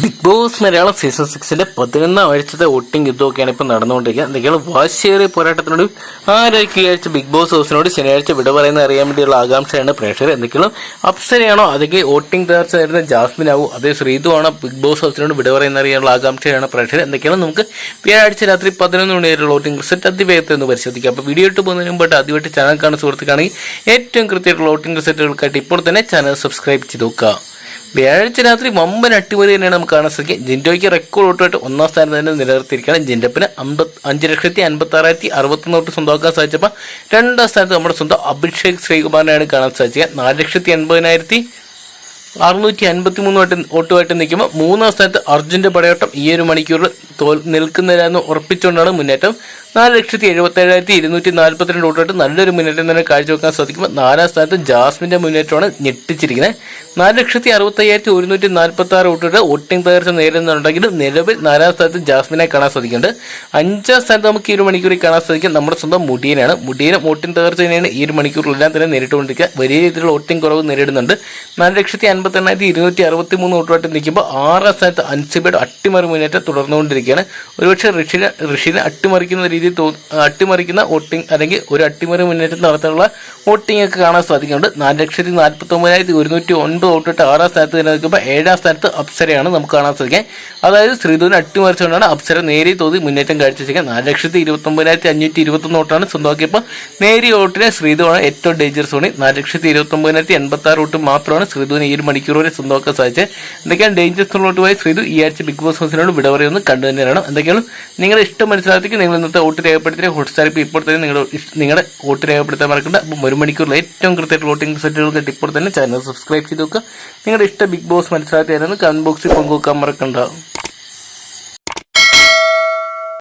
Big Boss Malayalam season സിക്സിന്റെ പതിനൊന്നാം ആഴ്ചത്തെ വോട്ടിംഗ് യുദ്ധമൊക്കെയാണ് ഇപ്പോൾ നടന്നുകൊണ്ടിരിക്കുക നിങ്ങൾ വാശിയേറിയ പോരാട്ടത്തിനോട് ആരായിരിക്കും ഈ ആഴ്ച ബിഗ് ബോസ് ഹൗസിനോട് ശനിയാഴ്ച വിട പറയുന്ന അറിയാൻ വേണ്ടിയുള്ള ആകാംക്ഷയാണ് പ്രേക്ഷകർ എന്തെങ്കിലും അപ്സരയാണോ? അല്ലെങ്കിൽ വോട്ടിംഗ് തകർച്ച നേരുന്ന ജാസ്മിൻ ആവും. അതേ ശ്രീതു ആണോ ബിഗ് ബോസ് ഹൗസിനോട് വിട പറയുന്ന അറിയാനുള്ള ആകാംക്ഷയാണ് പ്രേക്ഷകർ എന്തൊക്കെയാണ് നമുക്ക് വ്യാഴാഴ്ച രാത്രി പതിനൊന്ന് മണി വരെയുള്ള വോട്ടിംഗ് റിസൾട്ട് അതിവേഗത്തിൽ ഒന്ന് പരിശോധിക്കാം. അപ്പോൾ വീഡിയോ ഇട്ട് പോകുന്നതിന് മുമ്പായിട്ട് ആദ്യമായിട്ട് ചാനൽ കാണുന്ന സുഹൃത്തുക്കാണെങ്കിൽ ഏറ്റവും കൃത്യമായിട്ടുള്ള വോട്ടിംഗ് റിസൾട്ടുകൾക്കായിട്ട് ഇപ്പോൾ തന്നെ ചാനൽ സബ്സ്ക്രൈബ് ചെയ്ത് നോക്കുക. വ്യാഴാഴ്ച രാത്രി വമ്പൻ അട്ടിമറി തന്നെയാണ് നമുക്ക് കാണാൻ സാധിക്കുക. ജിൻഡോയ്ക്ക് റെക്കോർഡ് വോട്ടായിട്ട് ഒന്നാം സ്ഥാനത്ത് തന്നെ നിലനിർത്തിയിരിക്കുകയാണ് ജിൻഡപ്പിന് അമ്പത് അഞ്ച് ലക്ഷത്തി അൻപത്തി ആറായിരത്തി അറുപത്തൊന്ന് വോട്ട് സ്വന്തമാക്കാൻ സാധിച്ചപ്പോൾ രണ്ടാം സ്ഥാനത്ത് നമ്മുടെ സ്വന്തം അഭിഷേക് ശ്രീകുമാറിനെയാണ് കാണാൻ സാധിക്കുക. നാല് ലക്ഷത്തി എൺപതിനായിരത്തി അറുന്നൂറ്റി അൻപത്തി മൂന്ന് വട്ടം വോട്ടുമായിട്ട് നിൽക്കുമ്പോൾ മൂന്നാം സ്ഥാനത്ത് അർജുന്റെ പടയോട്ടം ഈ ഒരു മണിക്കൂറിൽ തോൽ നിൽക്കുന്നില്ലെന്ന് ഉറപ്പിച്ചുകൊണ്ടാണ് മുന്നേറ്റം. നാല് ലക്ഷത്തി എഴുപത്തി ഏഴായിരത്തി ഇരുന്നൂറ്റി നാൽപ്പത്തിരണ്ട് വോട്ടായിട്ട് നല്ലൊരു മുന്നേറ്റം തന്നെ കാഴ്ചവെക്കാൻ സാധിക്കുമ്പോൾ നാലാം സ്ഥാനത്ത് ജാസ്മിന്റെ മുന്നേറ്റമാണ് ഞെട്ടിച്ചിരിക്കുന്നത് നാല് ലക്ഷത്തി അറുപത്തയ്യായിരത്തി ഒരുന്നൂറ്റി നാൽപ്പത്തി ആറ് വോട്ടുകൾ വോട്ടിംഗ് തകർച്ച നേരിടുന്നുണ്ടെങ്കിലും നിലവിൽ നാലാം സ്ഥാനത്ത് ജാസ്മിനെ കാണാൻ സാധിക്കുന്നുണ്ട്. അഞ്ചാം സ്ഥാനത്ത് നമുക്ക് ഈ ഒരു മണിക്കൂറിൽ കാണാൻ സാധിക്കും. നമ്മുടെ സ്വന്തം മുടിയനാണ്. മുടിയനെ വോട്ടിംഗ് തകർച്ച തന്നെയാണ് ഈ ഒരു മണിക്കൂറിലെല്ലാം തന്നെ നേരിട്ടുകൊണ്ടിരിക്കുക. വലിയ രീതിയിലുള്ള വോട്ടിംഗ് കുറവ് നേരിടുന്നുണ്ട്. നാല് ലക്ഷത്തി അൻപത്തി എണ്ണായിരത്തി ഇരുന്നൂറ്റി അറുപത്തി മൂന്ന് വോട്ടുമായിട്ട് നിൽക്കുമ്പോൾ ആറാം സ്ഥാനത്ത് അൻസിബയുടെ അട്ടിമറി മുന്നേറ്റം തുടർന്നുകൊണ്ടിരിക്കുകയാണ്. ഒരുപക്ഷെ ഋഷിനെ ഋഷിനെ അട്ടിമറിക്കുന്ന രീതിയിൽ അട്ടിമറിക്കുന്ന വോട്ടിംഗ് അല്ലെങ്കിൽ ഒരു അട്ടിമറി മുന്നേറ്റം നടത്താനുള്ള വോട്ടിംഗ് ഒക്കെ കാണാൻ സാധിക്കുന്നുണ്ട്. നാല് ലക്ഷത്തി നാൽപ്പത്തി ഒമ്പതിനായിരത്തി ഒരുന്നൂറ്റി ഒൻപത് വോട്ടിട്ട് ആറാം സ്ഥാനത്ത് തന്നെ നിൽക്കുമ്പോൾ ഏഴാം സ്ഥാനത്ത് അപ്സരയാണ് നമുക്ക് കാണാൻ സാധിക്കുക. അതായത് ശ്രീധുവിനെ അട്ടിമറിച്ചുകൊണ്ടാണ് അപ്സര നേരിയ തോതിൽ മുന്നേറ്റം കാഴ്ചവെച്ചിരിക്കുന്നത് നാല് ലക്ഷത്തി ഇരുപത്തി ഒമ്പതിനായിരത്തി അഞ്ഞൂറ്റി ഇരുപത്തൊന്ന് വോട്ടാണ് സ്വന്തമാക്കിയപ്പോൾ നേരിയ വോട്ടിനെ ശ്രീധുവാണ് ഏറ്റവും ഡേഞ്ചർ സോണി നാല് ലക്ഷത്തി ഇരുപത്തി ഒമ്പതിനായിരത്തി എൺപത്തി ആറ് വോട്ട് മാത്രമാണ് ശ്രീധുവിന് ഈ ഒരു മണിക്കൂർ വരെ സ്വന്തമാക്കാൻ സാധിച്ചത്. എന്തൊക്കെയാണ് ഡേഞ്ചർ പോയി ശ്രീധു ഈ ആഴ്ച ബിഗ് ബോസ് ഹൗസിനോട് വിട കണ്ടു തന്നെയാണ്. എന്തൊക്കെയാണ് നിങ്ങളുടെ ഇഷ്ടം മനസ്സിലാക്കി നിങ്ങൾ ഇന്നത്തെ വോട്ട് രേഖപ്പെടുത്തിയ ഹോട്ട്സ്റ്റാർ ഇപ്പോൾ ഇപ്പോൾ തന്നെ നിങ്ങളുടെ നിങ്ങളുടെ വോട്ട് രേഖപ്പെടുത്താൻ മറക്കണ്ട. അപ്പം ഒരു മണിക്കൂറിൽ ഏറ്റവും കൃത്യമായിട്ട് വോട്ടിംഗ് റിസൾട്ടുകൾ ഇപ്പോൾ തന്നെ ചാനൽ സബ്സ്ക്രൈബ് ചെയ്ത് നോക്കുക നിങ്ങളുടെ ഇഷ്ട ബിഗ് ബോസ് മനസ്സിലാക്കിയായിരുന്നു കമന്റ് ബോക്സിൽ പങ്കുവെക്കാൻ മറക്കണ്ട.